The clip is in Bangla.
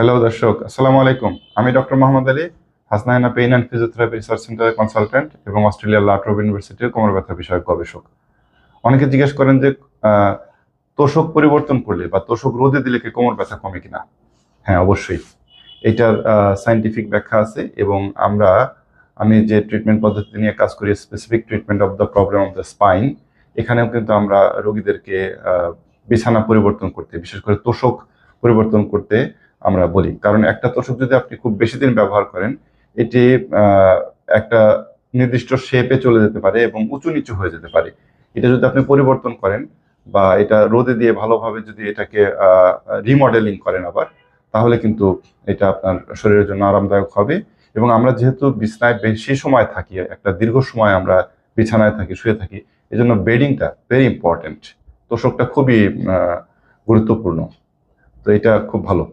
হ্যালো দর্শক। আসসালামু আলাইকুম। আমি doctor Mohammad Ali, Hasnayna pain and physiotherapy research সেন্টারের কনসালটেন্ট এবং অস্ট্রেলিয়ার লাট্রোভ ইউনিভার্সিটির কোমর ব্যথা বিষয়ক গবেষক। অনেকে জিজ্ঞেস করেন যে তোষক পরিবর্তন করলে বা তোষক রোদে দিলে কি কোমর ব্যথা কমে কিনা? হ্যাঁ অবশ্যই। এটার সাইন্টিফিক ব্যাখ্যা আছে এবং আমরা, আমি যে ট্রিটমেন্ট পদ্ধতি নিয়ে কাজ করি specific treatment of the problem of the spine এখানেও কিন্তু আমরা রোগীদেরকে বিছানা পরিবর্তন করতে, বিশেষ করে তোষক পরিবর্তন করতে আমরা বলি। কারণ একটা তোষক যদি আপনি খুব বেশি দিন ব্যবহার করেন, এটি একটা নির্দিষ্ট শেপে চলে যেতে পারে এবং উঁচু নিচু হয়ে যেতে পারে। এটা যদি আপনি পরিবর্তন করেন বা এটা রোদে দিয়ে ভালোভাবে যদি এটাকে রিমডেলিং করেন আবার, তাহলে কিন্তু এটা আপনার শরীরের জন্য আরামদায়ক হবে এবং আমরা যেহেতু বিছানায় বেশি সময় থাকি, একটা দীর্ঘ সময় আমরা বিছানায় থাকি, শুয়ে থাকি, এজন্য বেডিংটা ভেরি ইম্পর্টেন্ট তোষকটা খুবই গুরুত্বপূর্ণ। তো এটা খুব ভালো।